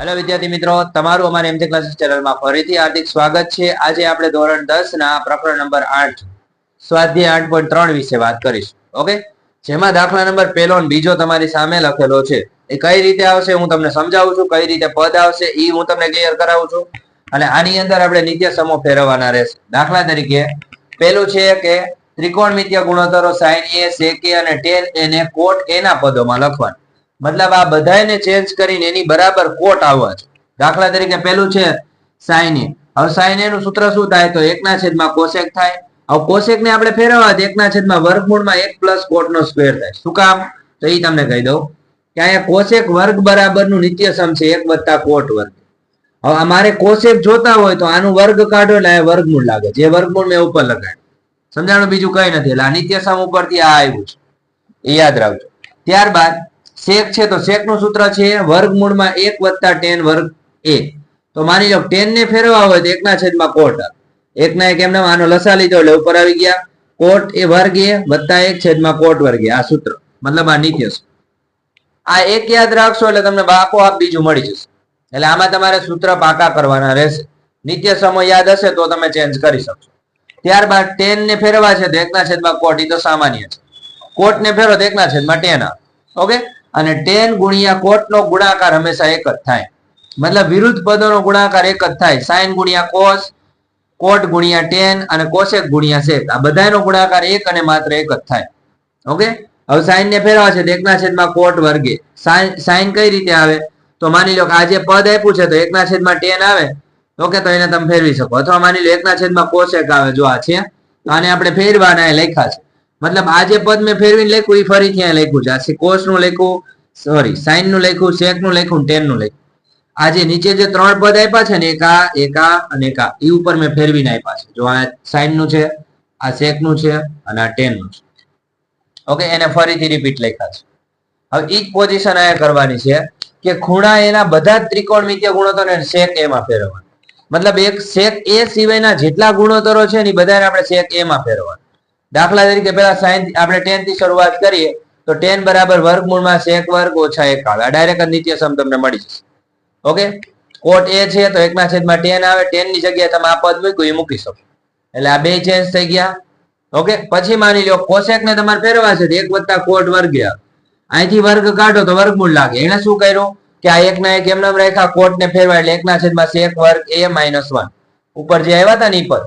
Hello વિદ્યાર્થી મિત્રો. તમારું અમારી એમજી ક્લાસીસ ચેનલમાં ફરીથી હાર્દિક સ્વાગત છે. આજે આપણે ધોરણ દસ ના પ્રકરણ નંબર આઠ, સ્વાધ્યાય આઠ પોઈન્ટ ત્રણ વિશે વાત કરીશું. ઓકે જેમાં દાખલા નંબર પહેલો બીજો તમારી સામે લખેલો છે. એ કઈ રીતે આવશે હું તમને સમજાવું છું. કઈ રીતે પદ આવશે એ હું તમને ક્લિયર કરાવું છું. અને આની અંદર આપણે નિત્ય સમૂહ ફેરવવાના રહેશે. દાખલા તરીકે પેલું છે કે ત્રિકોણમિતિય ગુણોત્તરો સાઈન એ સેક અને ટેન એને કોટ એના પદોમાં લખવાનું. મતલબ આ બધાને ચેન્જ કરીને એની બરાબર કોટ આવવા છે. દાખલા તરીકે પેલું છે સાઈન એ હવે સાઈન એ નું સૂત્ર શું થાય? તો એકના છેદમાં કોશેક થાય. હવે કોશેક ને આપણે ફેરવવા એકના છેદમાં વર્ગમૂળમાં એક પ્લસ કોટ નો સ્ક્વેર થાય. શું કામ? તો એ તમને કહી દઉં કે અહીંયા કોશેક વર્ગ બરાબરનું નિત્ય સમ છે, એક વત્તા કોટ વર્ગ. હવે અમારે કોશેક જોતા હોય તો આનું વર્ગ કાઢો એટલે આ વર્ગમૂળ લાગે જે વર્ગમૂળ મેં ઉપર લગાડ્યું સમજાણું? બીજું કઈ નથી. એટલે આ નિત્ય સમ ઉપરથી આ આવ્યું છે. એ યાદ રાખજો. ત્યારબાદ સેક છે તો સેકનું સૂત્ર છે વર્ગમૂળમાં એક વત્તા ટેન વર્ગ એ. તો માની લો ટેન ને ફેરવા હોય તો એકના છેદમાં કોટ. એકના એક એમને આનો લસા લીધો એટલે ઉપર આવી ગયા. કોટ એ વર્ગ એ વત્તા એક છેદમાં કોટ વર્ગ આ સૂત્ર. મતલબ આ નિત્ય છે. આ એક યાદ રાખશો એટલે તમને બાકો આપ બીજું મળી જશે. એટલે આમાં તમારે સૂત્ર પાકા કરવાના રહેશે. નિત્ય સમય યાદ હશે તો તમે ચેન્જ કરી શકશો. ત્યારબાદ ટેન ને ફેરવા છે તો એકના છેદમાં કોટ એ તો સામાન્ય છે. કોટ ને ફેરો તો એકના છેદમાં ટેન ઓકે? અને ટેન ગુણ્યા કોટ નો ગુણાકાર હંમેશા એક જ થાય. મતલબ વિરુદ્ધ પદોનો ગુણાકાર એક જ થાય. સાઈન ગુણ્યા કોસ, કોટ ગુણ્યા ટેન અને કોશેક ગુણ્યા શેક આ બધાનો ગુણાકાર એક અને માત્ર એક જ થાય. ઓકે? હવે સાઈન ને ફેરવા છે એકના છેદમાં કોટ વર્ગે. સાઈન કઈ રીતે આવે? તો માની લો કે આ જે પદ આપ્યું છે તો એકના છેદમાં ટેન આવે. ઓકે, તો એને તમે ફેરવી શકો. અથવા માની લો એકના છેદમાં કોશેક આવે. જો આ છે આને આપણે ફેરવાના એ લખ્યા છે. મતલબ આ જે પદ મેં ફેરવીને લખ્યું એ ફરી અહીંયા લખ્યું છે. આ કોસનું લખ્યું સોરી સાઈનનું લખ્યું સેકનું લખ્યું ટેનનું લખ્યું. આ જે નીચે જે ત્રણ પદ આપ્યા છે ને, એક એક અને એકા એ ઉપર મેં ફેરવીને આપ્યા છે. જો આ સાઈનનું છે, આ સેકનું છે અને આ ટેનનું છે. ઓકે, એને ફરીથી રિપીટ લખ્યા છે. હવે એક પોઝિશન અહીંયા કરવાની છે કે ખૂણા એના બધા જ ત્રિકોણમિતિય ગુણોત્તરોને શેક એમાં ફેરવવાના. મતલબ એક શેક એ સિવાયના જેટલા ગુણોત્તરો છે ને એ બધાને આપણે શેક એમાં ફેરવવાના. દાખલા તરીકે પેલા સાઈન આપણે ટેનથી શરૂઆત કરીએ, તો ટેન બરાબર વર્ગમૂળમાં શેક વર્ગ ઓછા એક આવે. આ ડાયરેક્ટ નિત્ય સમ તમને મળી જશે. ઓકે? કોટ એ છે, તો એકના છેદમાં ટેન આવે. ટેનની જગ્યાએ તમે આ પદ મૂક્યું, એ મૂકી શકો. એટલે આ બે ચેન્જ થઈ ગયા. ઓકે? પછી માની લો કોશેક ને તમારે ફેરવા છે એક વત્તા કોટ વર્ગ અહીંથી વર્ગ કાઢો, તો વર્ગમૂળ લાગે. એને શું કર્યું? કે આ એક ના એક એમ નામ રાખ્યા કોટ ને ફેરવા એટલે એકના છેદમાં શેક વર્ગ, એ માઇનસ ઉપર જે આવ્યા હતા ને એ પદ.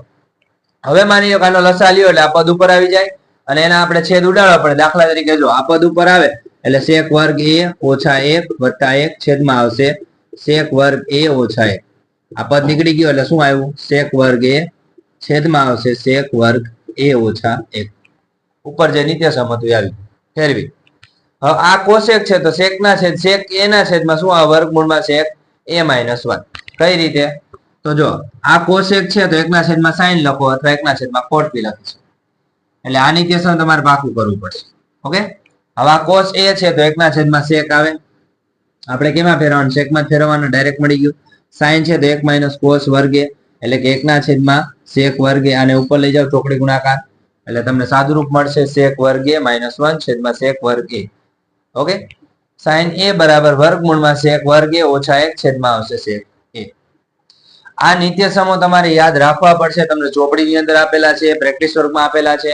હવે માની લો કે આનો લસા લ્યો એટલે આ પદ ઉપર આવી જાય અને એના આપણે છેદ ઉડાડવા પડે. દાખલા તરીકે જો આ પદ ઉપર આવે એટલે શેક વર્ગ એ ઓછા એક વત્તા એક છેદમાં આવશે. શેક વર્ગ એ ઓછા એક. આ પદ નીકળી ગયો એટલે શું આવ્યું? શેક વર્ગ એ છેદમાં આવશે. શેક વર્ગ એ ઓછા એક. ઉપર જે નીચે હતું એ આવી ફેરવી. હવે આ કોશેક છે તો શેક ના છેદ શેક એના છેદમાં શું આવે? વર્ગમૂળમાં શેક એ માઇનસ વન કઈ રીતે? તો જો, આ કોસેક છે, તો એકના છેદમાં સાઈન લખો અથવા એકના છેદમાં કોટ બી લખીશું એટલે આની કેસમાં સમ તમારે પાકું કરવું પડશે. ઓકે? હવે આ કોસ એ છે, તો એકના છેદમાં શેક આવે. આપણે કેમાં ફેરવાનું? શેકમાં ફેરવવાનું ડાયરેક્ટ મળી ગયું. સાઈન છે, તો એક માઇનસ કોસ વર્ગે એટલે કે એકના છેદમાં શેક વર્ગે આને ઉપર લઈ જાઓ ચોકડી ગુણાકાર. એટલે તમને સાદુરૂપ મળશે શેક વર્ગે માઇનસ વન છેદમાં શેક વર્ગે ઓકે? સાઈન એ બરાબર વર્ગમૂળમાં શેક વર્ગે ઓછા એક છેદમાં આવશે એ આ નિત્ય સમો તમારે યાદ રાખવા પડશે. તમને ચોપડીની અંદર આપેલા છે પ્રેક્ટિસ વર્ગમાં આપેલા છે.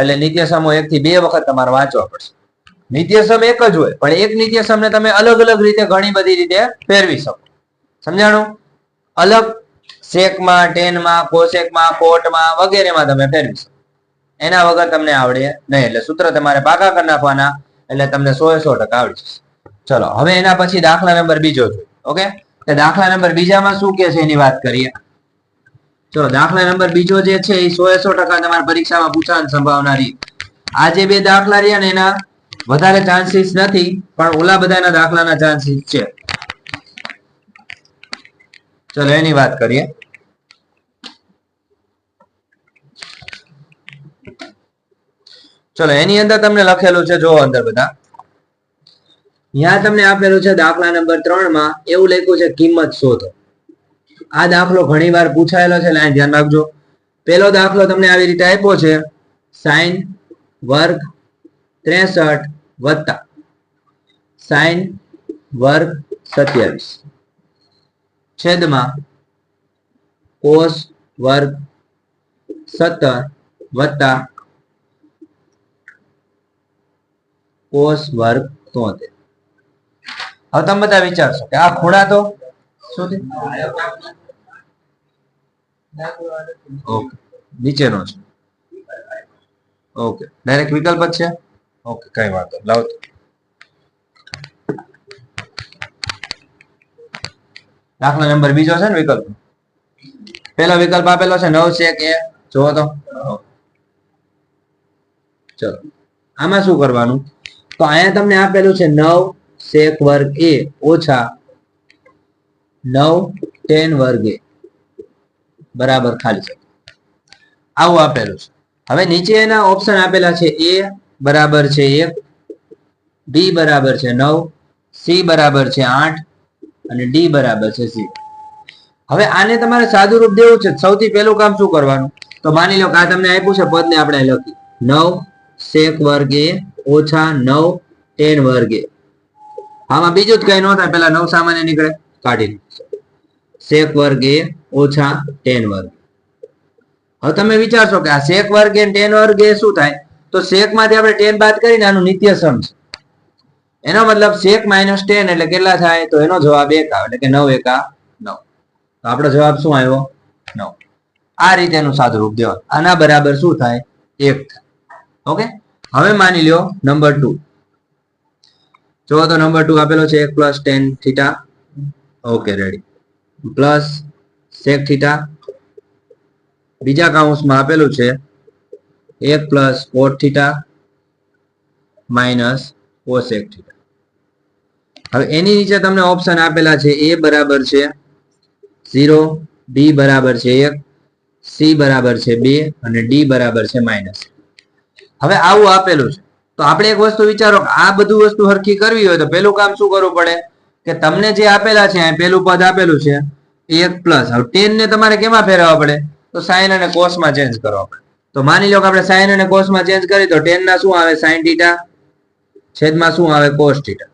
એટલે નિત્ય સમો એક થી બે વખત તમારે વાંચવા પડશે. નિત્યસમ એક જ હોય, પણ એક નિત્ય સમને તમે અલગ અલગ રીતે ઘણી બધી રીતે ફેરવી શકો. સમજાણું? અલગ શેકમાં, ટેનમાં, કોશેકમાં, કોટમાં વગેરેમાં તમે ફેરવી શકો. એના વગર તમને આવડે નહીં. એટલે સૂત્ર તમારે પાકા કરી નાખવાના. એટલે તમને સો સો ટકા આવડી જશે. ચલો, હવે એના પછી દાખલા નંબર બીજો જોઈએ. ઓકે? તો દાખલા નંબર બીજામાં શું કે છે એની વાત કરીએ. ચલો, દાખલા નંબર બીજો જે છે એ સો સો ટકા તમારી પરીક્ષામાં પૂછવાની સંભાવના રહી. આ જે બે દાખલા રહ્યા ને એના વધારે ચાન્સીસ નથી, પણ ઓલા બધાના દાખલાના ચાન્સીસ છે. ચલો, એની વાત કરીએ. ચલો, એની અંદર તમને લખેલું છે જો અંદર બધા. ત્યાં તમને આપેલું છે દાખલા નંબર ત્રણમાં એવું લખ્યું છે કિંમત શોધો. આ દાખલો ઘણી વાર પૂછાયેલો છે એટલે ધ્યાન રાખજો. પેલો દાખલો તમને આવી રીતે આપ્યો છે, સાઈન વર્ગ ત્રેસઠ વત્તા. સાઈન વર્ગ સત્યાવીસ. છેદમાં કોસ વર્ગ સત્તર વત્તા કોસ વર્ગ તોતેર. હવે તમે બધા વિચારશો કે આ ખૂણા તો શું ઓકે. નીચેનો છે. ઓકે. ડાયરેક્ટ વિકલ્પ છે? ઓકે, કઈ વાંધો નહીં. દાખલો. નંબર બીજો છે ને વિકલ્પ? પેલો વિકલ્પ આપેલો છે, નવ છે કે જુઓ તો. ચલો. આમાં શું કરવાનું? તો અહીંયા તમને આપેલું છે નવ સેક વર્ગ એ ઓછા નવ ટેન વર્ગ એ બરાબર ખાલી છે. આવું આપેલું છે. હવે નીચે એના ઓપ્શન આપેલા છે એ બરાબર છે એક બી બરાબર છે નવ સી બરાબર છે આઠ અને ડી બરાબર છે સી હવે આને તમારે સાદું રૂપ દેવું છે. સૌથી પહેલું કામ શું કરવાનું? તો માની લો કે આ તમને આપ્યું છે પદને આપણે લખી. નવ સેક વર્ગ ઓછા નવ ટેન વર્ગ આમાં બીજું જ કઈ ન થાય. પેલા નવ સામાન્ય નીકળે, કાઢી શેક વર્ગ એ ઓછા ટેન વર્ગ. હવે તમે વિચારશો કે આ શેક વર્ગ એ ટેન વર્ગ એ શું થાય? તો શેકમાંથી આપણે ટેન બાદ કરીને આનું નિત્ય સમ એનો મતલબ શેક માઇનસ ટેન એટલે કેટલા થાય? તો એનો જવાબ એક આવે, એટલે કે નવ એકા નવ. તો આપણો જવાબ શું આવ્યો? નવ. આ રીતે એનું સાદું રૂપ દેવાનું. આના બરાબર શું થાય? એક થાય. ઓકે? હવે માની લ્યો, નંબર ટુ. જો તો નંબર ટુ આપેલો છે, એક plus tan theta okay ready plus sec theta બીજા કાઉન્સમાં આપેલું છે, એક plus cot theta minus cosec theta હવે એની નીચે તમને ઓપ્શન આપેલા છે, એ બરાબર છે ઝીરો બી બરાબર છે એક સી બરાબર છે બે અને ડી બરાબર છે માઇનસ હવે આવું આપેલું છે. તો આપણે એક વસ્તુ વિચારો આ બધું વસ્તુ હરખી કરવી હોય તો પેલું કામ શું કરવું પડે? કે તમને જે આપેલા છે પેલું પદ આપેલું છે એક પ્લસ હવે ટેન ને તમારે કેમાં ફેરવવા પડે? તો સાઇન અને કોસમાં ચેન્જ પડે તો માની લો કે આપણે સાઇન અને કોસમાં ચેન્જ કરી, તો ટેન ના શું આવે? સાઇન ટીટા છેદમાં શું આવે? કોસ ટીટા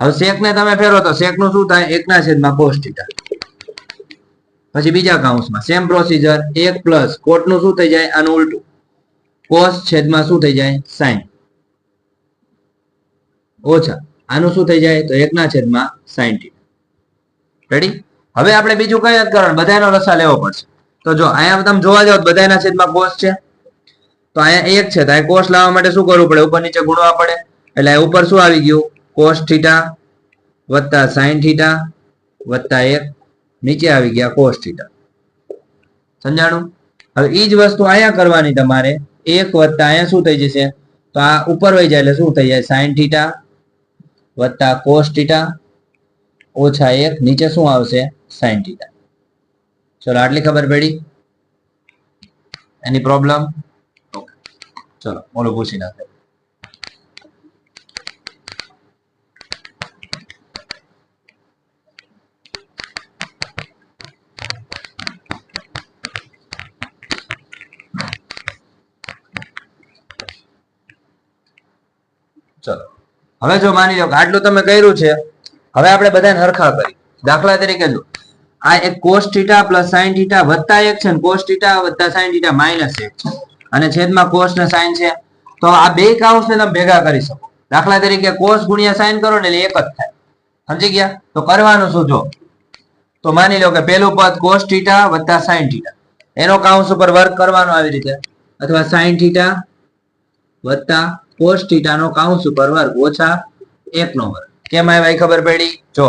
હવે શેક ને તમે ફેરવો તો શેકનું શું થાય? એકના છેદમાં કોસ ટીટા પછી બીજા કાઉન્સમાં સેમ પ્રોસીજર એક પ્લસ કોટનું શું થઈ જાય? આનું ઉલટું. કોસ છેદમાં શું થઈ જાય? સાઈન ઓછા. આનું શું થઈ જાય? તો એકના છેદમાં સાઈન રેડી હવે આપણે બીજું કઈ નથી કરવાનું? બધાનો રસા લેવો પડશે. તો જો, અહીંયા તમે જોવા જાવ બધાના છેદમાં કોષ છે. તો અહીંયા એક છે. તો અહીંયા કોસ લાવવા માટે શું કરવું પડે? ઉપર નીચે ગુણવા પડે. એટલે ઉપર શું આવી ગયું? કોષ થીટા વત્તા સાઈન થીટા વત્તા એક. નીચે આવી ગયા કોષ થીટા. સમજાણું? હવે એ જ વસ્તુ અહીંયા કરવાની તમારે. એક વત્તા અહીંયા શું થઈ જશે? તો આ ઉપર વહી જાય એટલે શું થઈ જાય? સાઈન થીટા વત્તા કોસ થીટા ઓછા એક, નીચે શું આવશે? સાઈન થીટા ચલો, આટલી ખબર પડી? એની પ્રોબ્લેમ ઓકે ચલો બોલો પૂછી નાખે. ચલો. હવે જો માની લો કે આટલું તમે કર્યું છે, હવે આપણે બધાને હરખા કરી. દાખલા તરીકે જો, આ એક cos theta plus sine theta વત્તા એક છે ને કોસ થીટા વત્તા સાઈન થીટા માઇનસ એક અને છેદમાં કોસ ને સાઈન છે, તો આ બે કાઉન્સ ને તમે ભેગા કરી શકો. દાખલા તરીકે કોસ ગુણ્યા સાઈન કરો ને એટલે એક જ થાય. સમજી ગયા? તો કરવાનું શું જો? તો માની લો કે પેલું પદ કોસ થીટા વત્તા સાઈન થીટા એનો કાઉન્સ ઉપર વર્ક કરવાનો આવી રીતે. અથવા સાઈન થીટા વત્તા કોસ થીટા નો કાઉન્સ ઉપર વર્ગ ઓછા એક નો વર્ગ. કેમ આવ્યા એ ખબર પડી? જો,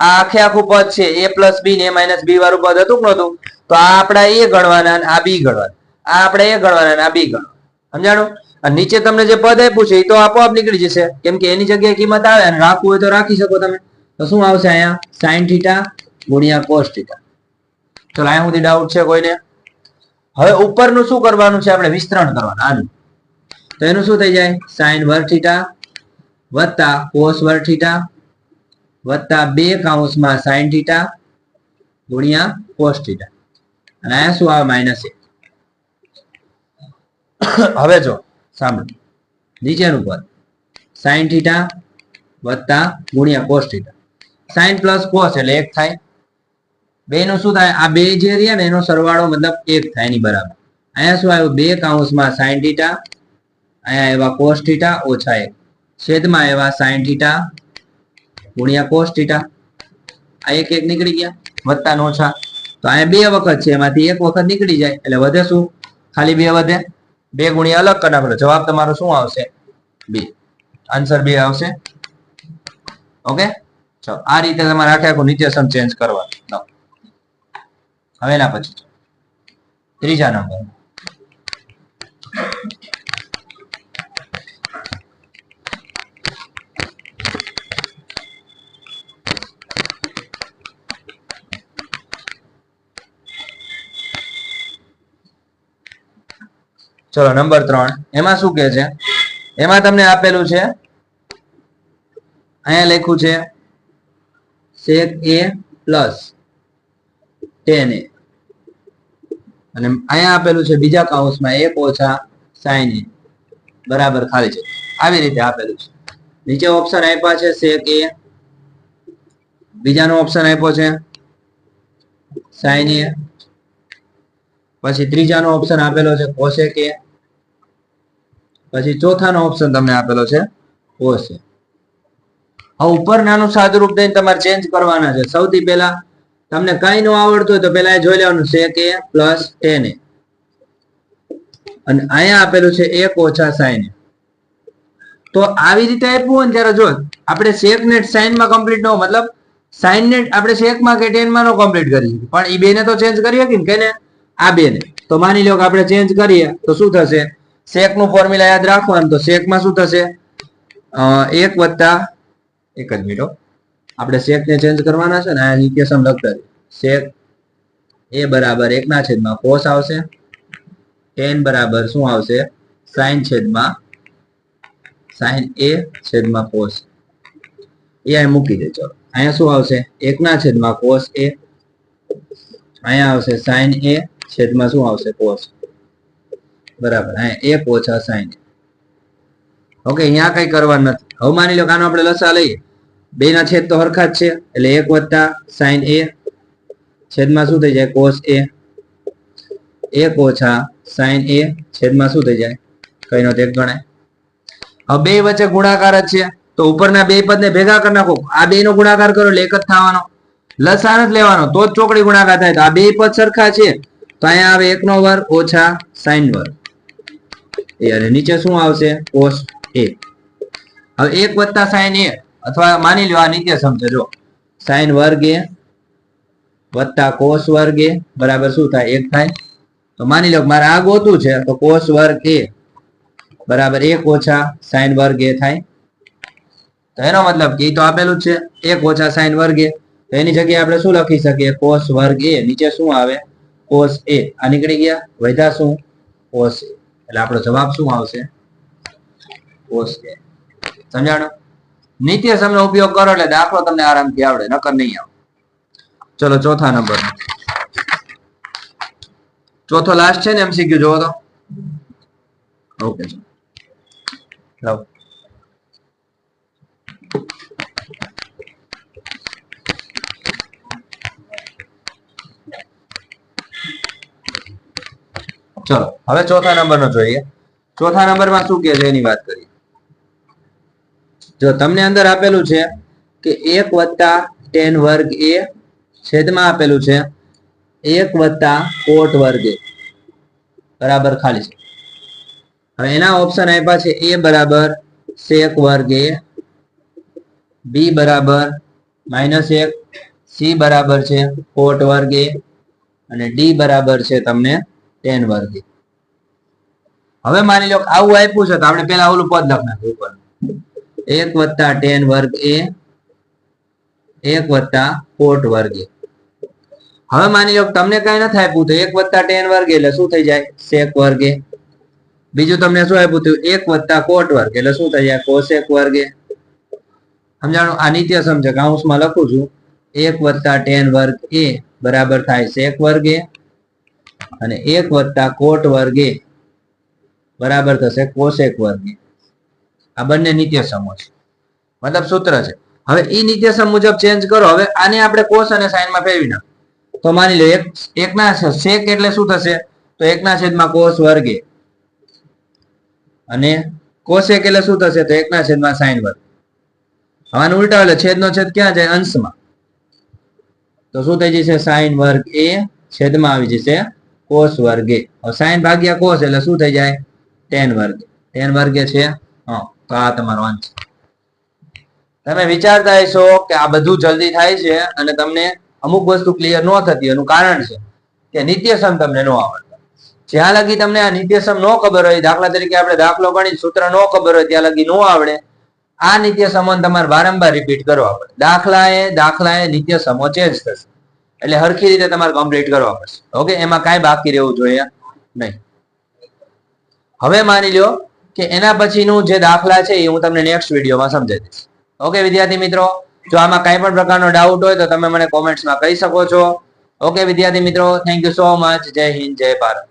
આ આખે આખું પદ છે, એ પ્લસ બી ને માઇનસ બી વાળું પદ હતું કે નહોતું? તો આ આપણા એ ગણવાના આ બી ગણવાના. આ આપણે એ ગણવાના આ બી ગણવાના. સમજાણું? અને નીચે તમને જે પદ આપ્યું છે, એ તો આપોઆપ નીકળી જશે. કેમ કે એની જગ્યાએ કિંમત આવે અને રાખવું હોય તો રાખી શકો તમે. તો શું આવશે અહીંયા? સાઈન થીટા ગુણ્યા કોસ થીટા ચલો, અહીંયા સુધી ડાઉટ છે કોઈને? હવે ઉપરનું શું કરવાનું છે? આપણે વિસ્તરણ કરવાનું. આનું. તો એનું શું થઈ જાય? સાઈન વર્ગ થીટા વત્તા કોસ વર્ગ થીટા વત્તા બે કાઉન્સમાં સાઈન થીટા ગુણ્યા કોસ થીટા. અને અહીંયા શું આવે? માઇનસ એક. હવે જો, સાંભળો. નીચેનું પદ. સાઈન થીટા વત્તા ગુણ્યા cos theta. Sine plus cos એટલે એક થાય. બે નું શું થાય? આ બે જે રહ્યા ને એનો સરવાળો મતલબ એક થાય એની બરાબર. અહીંયા શું આવ્યું? બે કાઉન્સમાં સાઈન થીટા અહીંયા એવા કોસ થીટા ઓછા એક. છેદમાં એવા સાઈન થીટા ગુણ્યા કોસ થીટા આ એક એક નીકળી ગયા, વત્તા નો ઓછા તો અહીંયા બે વખત છે, એમાંથી એક વખત નીકળી જાય, એટલે વધે શું? ખાલી બે વધે. બે ગુણ્યા અલગ કરી નાખો જવાબ તમારો શું આવશે? બે આન્સર બે આવશે. ઓકે ચલો, આ રીતે તમારે આખે આખું નિત્યસમ ચેન્જ કરવાનું. હવેના પછી. ત્રીજા નંબર. ચલો, નંબર ત્રણ. એમાં શું કે છે? એમાં તમને આપેલું છે, અહીંયા લખ્યું છે, sec એ પ્લસ એ અને અહીંયા આપેલું છે, બીજા કાઉન્સમાં એક ઓછા સાઈન એ બરાબર, ખાલી છે. આવી રીતે આપેલું છે. નીચે ઓપ્શન આપ્યા છે, sec એ બીજાનો ઓપ્શન આપ્યો છે, સાઈન એ પછી ત્રીજાનો ઓપ્શન આપેલો છે કોશેક a. પછી ચોથાનો ઓપ્શન તમને આપેલો છે ઓછે a હવે ઉપર નાનું સાદુરૂપ દઈને તમારે ચેન્જ કરવાના છે. સૌથી પહેલા તમને કઈ ન આવડતું હોય તો પહેલા જોઈ લેવાનું છે કે પ્લસ ટેન અને અહીંયા આપેલું છે એક ઓછા સાઈન તો આવી રીતે આપ્યું હોય ને ત્યારે જો, આપણે શેક નેટ સાઈનમાં કમ્પ્લીટ ન મતલબ સાઈન નેટ આપણે sec માં કે ટેનમાં નો કમ્પ્લીટ કરી. પણ એ બેને તો ચેન્જ કરી શકીએ ને, કે ને આ બેને. તો માની લો કે આપણે ચેન્જ કરીએ, તો શું થશે? Sec નું ફોર્મ્યુલા યાદ રાખવાનું તો શેકમાં શું થશે? એક વત્તા એક જ મિનિટો આપણે શેક ને ચેન્જ કરવાના છે ને, આ ઇક્વેશન લખતા શેક એ બરાબર એક ના છેદમાં કોસ આવશે. એન બરાબર શું આવશે? સાઈન છેદમાં સાઈન એ છેદમાં કોસ એ અહીં મૂકી દે, ચલો. અહીંયા શું આવશે? એક ના છેદમાં કોસ એ અહીંયા આવશે સાઈન એ છેદમાં શું આવશે? cos. બરાબર, હા એક ઓછા sin ઓકે, અહીંયા કઈ કરવાનું નથી. હવે માની લો કે આનો આપણે લસા લઈએ. બે ના છેદ તો હરખા જ છે, એટલે એક વત્તા સાઈન એ છેદમાં શું થઈ જાય? Cos A. એક ઓછા સાઈન એ છેદમાં શું થઈ જાય? કઈ નો ગણાય. હવે બે વચ્ચે ગુણાકાર જ છે, તો ઉપરના બે પદને ભેગા કરી નાખો. આ બે નો ગુણાકાર કરો, એટલે એક જ થવાનો. લસા જ લેવાનો, તો જ ચોકડી ગુણાકાર થાય. તો આ બે પદ સરખા છે. તો અહીંયા આવે એક નો વર્ગ ઓછા સાઈન વર્ગ. એ અને નીચે શું આવશે? કોસ એ હવે એક વત્તા સાઈન એ અથવા માની લો આ નીચે સમજો સાઈન વર્ગ એ વત્તા કોસ વર્ગ એ બરાબર શું થાય? એક થાય. તો માની લો કે મારે આ ગોતું છે, તો કોસ વર્ગ એ બરાબર એક ઓછા સાઈન વર્ગ એ થાય. તો એનો મતલબ કે ઈ તો આપેલું જ છે, એક ઓછા સાઈન વર્ગ એ. તો એની જગ્યાએ આપણે શું લખી શકીએ? કોસ વર્ગ એ. નીચે શું આવે? કોસ એ આ નીકળી ગયા? વધ્યા શું? કોસ એ એટલે આપણો જવાબ શું આવશે? એ સમજાણો? નિત્ય સમનો ઉપયોગ કરો એટલે દાખલો તમને આરામથી આવડે, નકર નહીં આવે ચલો, ચોથા નંબર. ચોથો લાસ્ટ છે ને એમસીક્યુ જોવો તો. ઓકે. લાવ ચલો, હવે ચોથા નંબરનો જોઈએ. ચોથા નંબરમાં શું કે છે એની વાત કરીએ. જો તમને અંદર આપેલું છે કે એક વત્તા ટેન વર્ગ એ છેદમાં આપેલું છે, એક વત્તા કોટ વર્ગ એ. બરાબર, ખાલી છે. હવે એના ઓપ્શન આપ્યા છે એ બરાબર સેક વર્ગ એ બી બરાબર માઇનસ એક સી બરાબર છે કોટ વર્ગ એ, અને ડી બરાબર છે તમને ટેન વર્ગી. હવે માની લો આવું આપ્યું છે તો આપણે પેલા ઓલું પદ લખ ઉપર. એક વત્તા ટેન વર્ગ એ, એક વત્તા કોટ વર્ગ. હવે માની લો તમને કઈ નથી આપ્યું તો એક વત્તા ટેન વર્ગ એટલે શું થઈ જાય? સેક વર્ગે. બીજું તમને શું આપ્યું હતું? એક વત્તા કોટ વર્ગ એટલે શું થઈ જાય? કોશેક વર્ગે. સમજાણું? આ નિત્ય સમજે કાઉન્સમાં લખું છું? એક વત્તા ટેન વર્ગ એ બરાબર થાય સેક વર્ગ. એ અને એક વત્તા કોટ વર્ગે બરાબર થશે કોશેક વર્ગે. આ બંને નિત્ય સમો છે. મતલબ સૂત્ર છે. હવે એ નિત્ય સમ મુજબ ચેન્જ કરો. હવે આને આપણે કોષ અને સાઈનમાં ફેરવી નાખો. તો માની લો એક, એકના શેક એટલે શું થશે? તો એકના છેદમાં કોષ વર્ગે. અને કોશેક એટલે શું થશે? તો એકના છેદમાં સાઈન વર્ગ. હવાનું ઉલટા એટલે છેદનો છેદ ક્યાં જાય? અંશમાં. તો શું થઈ જશે? સાઈન વર્ગ એ છેદમાં આવી જશે કોસ વર્ગે. સાઈન ભાગ્યા કોસ એટલે શું થઈ જાય? ટેન વર્ગે. ટેન વર્ગે છે? હા, તો આ તમારો અંશ તમે વિચારતા હશો કે આ બધું જલ્દી થાય છે અને તમને અમુક વસ્તુ ક્લિયર ન થતી એનું કારણ છે કે નિત્યસમ તમને ન આવડતા. જ્યાં લગી તમને આ નિત્યસમ ન ખબર હોય, દાખલા તરીકે આપણે દાખલો ગણી સૂત્ર ન ખબર હોય ત્યાં લગી ન આવડે, આ નિત્યસમો તમારે વારંવાર રિપીટ કરવા પડે. દાખલાએ દાખલાએ નિત્યસમો ચેન્જ થશે. એટલે હરખી રીતે તમારે કમ્પ્લીટ કરવા પડશે. ઓકે એમાં કાંઈ બાકી રહેવું જોઈએ નહીં. હવે માની લો કે એના પછીનું જે દાખલા છે એ હું તમને નેક્સ્ટ વિડીયોમાં સમજાવી દઈશ. ઓકે વિદ્યાર્થી મિત્રો? જો આમાં કાંઈ પણ પ્રકારનો ડાઉટ હોય તો તમે મને કોમેન્ટ્સમાં કહી શકો છો. ઓકે વિદ્યાર્થી મિત્રો? થેન્ક યુ સો મચ જય હિન્દ, જય ભારત.